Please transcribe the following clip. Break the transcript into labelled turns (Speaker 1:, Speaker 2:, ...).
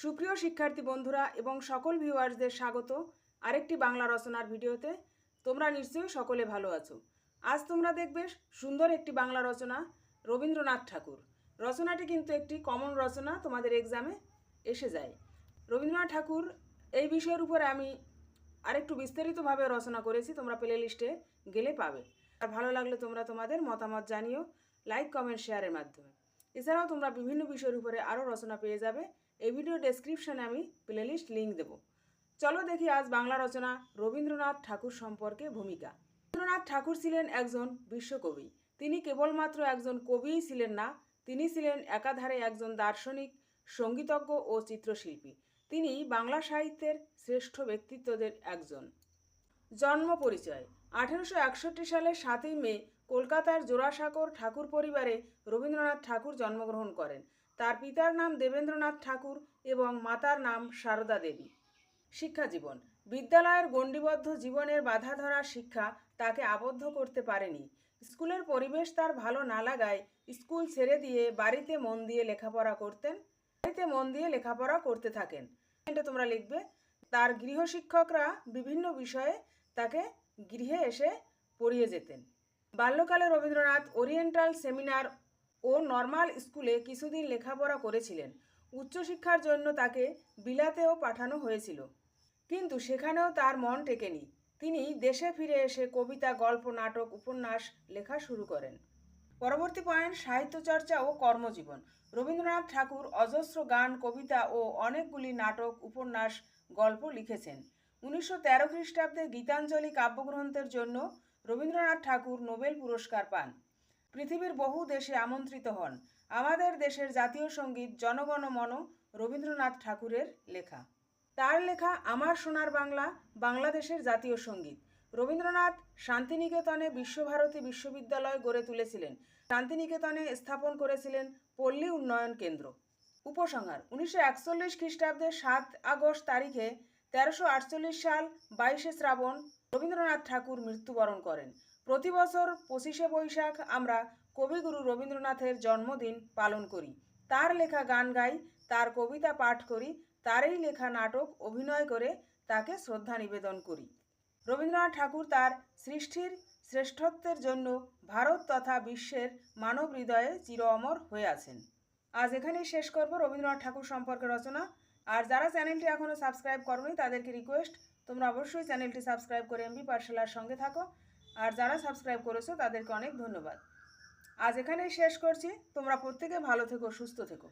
Speaker 1: সুপ্রিয় শিক্ষার্থী বন্ধুরা এবং সকল ভিউয়ার্সদের স্বাগত। আরেকটি বাংলা রচনার ভিডিওতে তোমরা নিশ্চয়ই সকলে ভালো আছো। আজ তোমরা দেখবে সুন্দর একটি বাংলা রচনা, রবীন্দ্রনাথ ঠাকুর। রচনাটি কিন্তু একটি কমন রচনা, তোমাদের এক্সামে এসে যায়। রবীন্দ্রনাথ ঠাকুর, এই বিষয়ের উপরে আমি আরেকটু বিস্তারিতভাবে রচনা করেছি, তোমরা প্লে লিস্টে গেলে পাবে। আর ভালো লাগলে তোমরা তোমাদের মতামত জানিও লাইক কমেন্ট শেয়ারের মাধ্যমে। এছাড়াও তোমরা বিভিন্ন বিষয়ের উপরে আরও রচনা পেয়ে যাবে। এই ভিডিও ডেসক্রিপশনে আমি প্লেলিস্ট লিঙ্ক দেবো। চলো দেখি আজ বাংলা রচনা, রবীন্দ্রনাথ ঠাকুর সম্পর্কে ভূমিকা। রবীন্দ্রনাথ ঠাকুর ছিলেন একজন বিশ্বকবি। তিনি কেবলমাত্র একজন কবিই ছিলেন না, তিনি ছিলেন একাধারে একজন দার্শনিক, সঙ্গীতজ্ঞ ও চিত্রশিল্পী। তিনি বাংলা সাহিত্যের শ্রেষ্ঠ ব্যক্তিত্বদের একজন। জন্ম পরিচয়, আঠেরোশো সালের সাতই মে কলকাতার জোড়াসাঁকোর ঠাকুর পরিবারে রবীন্দ্রনাথ ঠাকুর জন্মগ্রহণ করেন। তার পিতার নাম দেবেন্দ্রনাথ ঠাকুর এবং মাতার নাম সারদা দেবী। শিক্ষা জীবন। বিদ্যালয়ের গণ্ডিবদ্ধ জীবনের বাধা ধরা শিক্ষা তাকে আবদ্ধ করতে পারেনি। স্কুলের পরিবেশ তার ভালো না লাগায় স্কুল ছেড়ে দিয়ে বাড়িতে মন দিয়ে লেখাপড়া করতেন। বাড়িতে মন দিয়ে লেখাপড়া করতে থাকেন। এটা তোমরা লিখবে। তার গৃহশিক্ষকরা বিভিন্ন বিষয়ে তাকে গৃহে এসে পড়িয়ে যেতেন। বাল্যকালে রবীন্দ্রনাথ ওরিয়েন্টাল সেমিনার ও নর্মাল স্কুলে কিছুদিন লেখাপড়া করেছিলেন। উচ্চশিক্ষার জন্য তাকে বিলাতেও পাঠানো হয়েছিল। কিন্তু সেখানেও তার মন টেকেনি। তিনি দেশে ফিরে এসে কবিতা, গল্প, নাটক, উপন্যাস লেখা শুরু করেন। পরবর্তী পয়েন্ট সাহিত্য চর্চা ও কর্মজীবন। রবীন্দ্রনাথ ঠাকুর অজস্র গান, কবিতা ও অনেকগুলি নাটক, উপন্যাস, গল্প লিখেছেন। উনিশশো তেরো খ্রিস্টাব্দে গীতাঞ্জলি কাব্যগ্রন্থের জন্য রবীন্দ্রনাথ ঠাকুর নোবেল পুরস্কার পান। পৃথিবীর বহু দেশে আমন্ত্রিত হন। আমাদের দেশের জাতীয় সংগীত জনগণ মন রবীন্দ্রনাথ ঠাকুরের লেখা। তার লেখা আমার সোনার বাংলা, বাংলাদেশের জাতীয় সংগীত। রবীন্দ্রনাথ শান্তিনিকেতনে বিশ্বভারতী বিশ্ববিদ্যালয় গড়ে তুলেছিলেন। শান্তিনিকেতনে স্থাপন করেছিলেন পল্লী উন্নয়ন কেন্দ্র। উপসংহার, উনিশশো একচল্লিশ খ্রিস্টাব্দের সাত আগস্ট তারিখে তেরোশো আটচল্লিশ সাল বাইশে শ্রাবণ রবীন্দ্রনাথ ঠাকুর মৃত্যুবরণ করেন। প্রতি বছর পঁচিশে বৈশাখ আমরা কবিগুরু রবীন্দ্রনাথের জন্মদিন পালন করি। তার লেখা গান গাই, তার কবিতা পাঠ করি, তারই লেখা নাটক অভিনয় করে তাকে শ্রদ্ধা নিবেদন করি। রবীন্দ্রনাথ ঠাকুর তার সৃষ্টির শ্রেষ্ঠত্বের জন্য ভারত তথা বিশ্বের মানব হৃদয়ে চির অমর হয়ে আছেন। আজ এখানেই শেষ করব রবীন্দ্রনাথ ঠাকুর সম্পর্কে রচনা। আর যারা চ্যানেলটি এখনও সাবস্ক্রাইব করনি, তাদেরকে রিকোয়েস্ট তোমরা অবশ্যই চ্যানেলটি সাবস্ক্রাইব করে এমবি পাঠশালার সঙ্গে থাকো। আর যারা সাবস্ক্রাইব করেছ, তাদেরকে অনেক ধন্যবাদ। আজ এখানেই শেষ করছি। তোমরা প্রত্যেকে ভালো থেকো, সুস্থ থেকো।